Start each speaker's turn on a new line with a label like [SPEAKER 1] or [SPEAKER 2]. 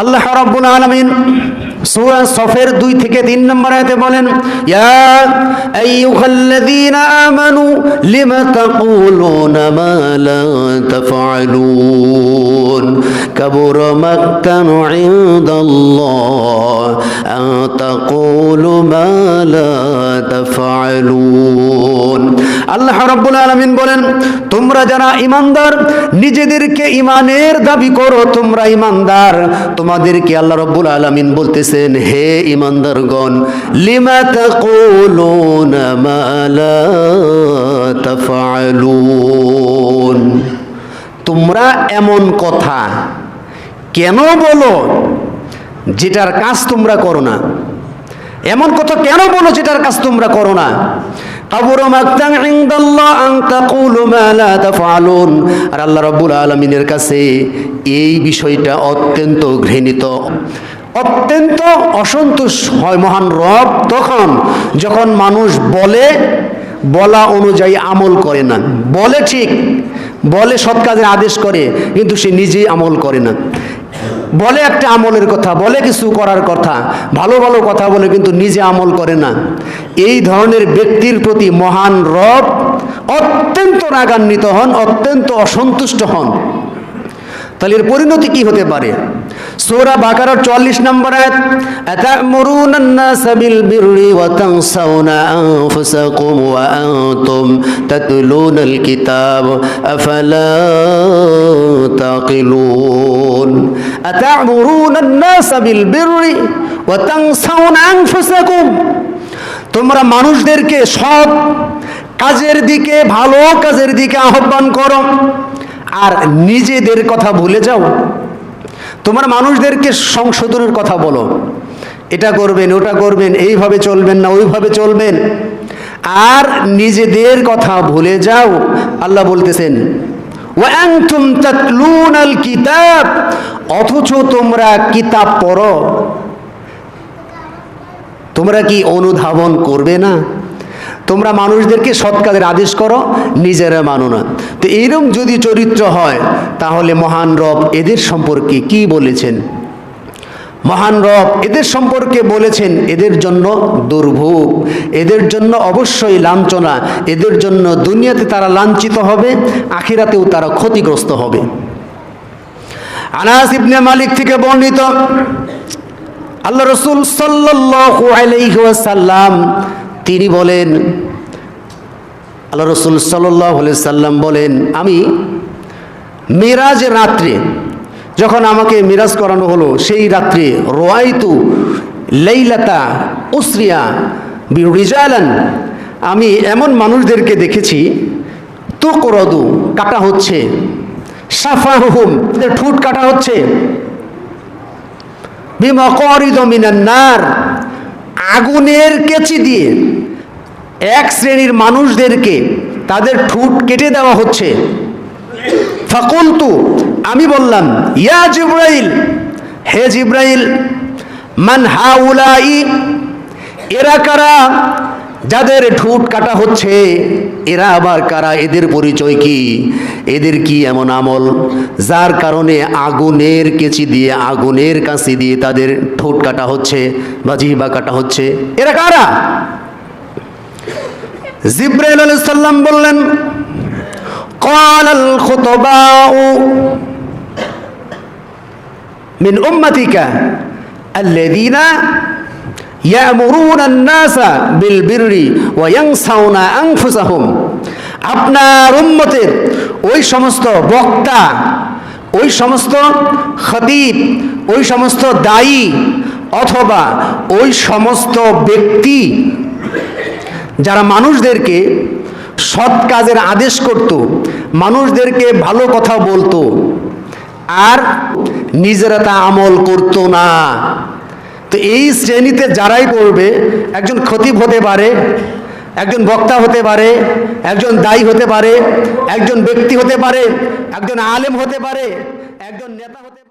[SPEAKER 1] আল্লাহ রাব্বুল আলামিন সূরা সফের দুই থেকে তিন নম্বর আয়াতে বলেন, ইয়া আইয়ুহাল্লাযীনা আমানু লিমা তাকুলুনা মা লা তাফআলুন? কাবুরা মাক্তান ইনদাল্লাহ আন তাকুলু মা লা তাফআলুন? আল্লাহ রাব্বুল আলামিন বলেন, তোমরা যারা ঈমানদার, নিজেদেরকে ঈমানের দাবি করো, তোমরা ঈমানদার। তোমাদেরকে আল্লাহ রাব্বুল আলামিন বলতেছেন, হে ঈমানদারগণ, লিমা তাকুলুনা মা লা তাফআলুন? তোমরা এমন কথা কেন বলো যেটার কাজ তোমরা করো না? এমন কথা কেন বলো যেটার কাজ তোমরা করো না? কাবুর মাকতান ইনদাল্লাহ আন তাকুলু মা লা আর আল্লাহ রাব্বুল আলামিনের কাছে এই বিষয়টা অত্যন্ত ঘৃণিত। অত্যন্ত অসন্তোষ হয় মহান রব তখন যখন মানুষ বলে, বলা অনুযায়ী আমল করে না। বলে ঠিক, বলে সৎ কাজের আদেশ করে, কিন্তু সে নিজেই আমল করে না। বলে একটা আমলের কথা, বলে কিছু করার কথা, ভালো ভালো কথা বলে কিন্তু নিজে আমল করে না। এই ধরনের ব্যক্তির প্রতি মহান রব অত্যন্ত রাগান্বিত হন, অত্যন্ত অসন্তুষ্ট হন। তাহলে এর পরিণতি কি হতে পারে? সূরা বাকারার 44 নম্বর আয়াত, আতামুরুনা আন-নাসা বিল বিররি ওয়া তানসাউনা আনফুসাকুম ওয়া আনতুম তাতলুনাল কিতাব, আফালা তাকিলুন? আতামুরুনা আন-নাসা বিল বিররি ওয়া তানসাউনা আনফুসাকুম? তোমরা মানুষদেরকে সব কাজের দিকে, ভালো কাজের দিকে আহ্বান করো, আর নিজেদের কথা ভুলে যাও। তোমার মানুষদেরকে সংশোধনের কথা বলো। এটা করবেন, ওটা করবেন, এইভাবে চলবেন না, ওইভাবে চলবেন। আর নিজেদের কথা ভুলে যাও, আল্লাহ বলতেছেন তাতলুনাল কিতাব অথচ তোমরা কিতাব পড়ো। তোমরা কি অনুধাবন করবে না? তোমরা মানুষদেরকে সৎ কাজের আদেশ করো, নিজেরা মানো না। তো এইরকম যদি চরিত্র হয়, তাহলে মহান রব এদের সম্পর্কে কি বলেছেন? মহান রব এদের সম্পর্কে বলেছেন, এদের জন্য দুর্ভোগ, এদের জন্য অবশ্যই লাঞ্ছনা, এদের জন্য দুনিয়াতে তারা লাঞ্ছিত হবে, আখিরাতেও তারা ক্ষতিগ্রস্ত হবে। আনাস ইবনে মালিক থেকে বর্ণিত, আল্লাহ রসুল সাল্লাল্লাহু আলাইহি ওয়াসাল্লাম তিনি বলেন, আল্লাহ রসুল সাল্লাহ সাল্লাম বলেন, আমি মিরাজের রাত্রে যখন আমাকে মিরাজ করানো হলো, সেই রাত্রে রোয়াইতু লেইলাতা উসরিয়া রিজালান আমি এমন মানুষদেরকে দেখেছি তো করদু কাটা হচ্ছে সাফাহুম ঠুট কাটা হচ্ছে বিমকরিদ মিনান্নার আগুনের কেচি দিয়ে এক শ্রেণির মানুষদেরকে তাদের ঠুট কেটে দেওয়া হচ্ছে। ফাকুলতু, আমি বললাম, ইয়া জিব্রাইল, হে জিব্রাইল, মান হাউলাই, এরা কারা যাদের ঠুট কাটা হচ্ছে এরা আবার কারা এদের পরিচয় কি এদের কি এমন আমল যার কারণে আগুনের কেচি দিয়ে আগুনের কাঁচি দিয়ে তাদের ঠোঁট কাটা হচ্ছে বা জিহবা কাটা হচ্ছে এরা কারা জিব্রাইল আলাইহিস সালাম বললেন قال الخطباء من أمتك الذين বিল আপনার উন্মতের ওই সমস্ত বক্তা, ওই সমস্ত খতিব, ওই সমস্ত দায়ী অথবা ওই সমস্ত ব্যক্তি যারা মানুষদেরকে সৎ কাজের আদেশ করত, মানুষদেরকে ভালো কথা বলতো, আর নিজেরা তা আমল করতো না। তো এই শ্রেণীতে যারাই পড়বে, একজন খতিব হতে পারে, একজন বক্তা হতে পারে, একজন দায়ী হতে পারে, একজন ব্যক্তি হতে পারে, একজন আলেম হতে পারে, একজন নেতা হতে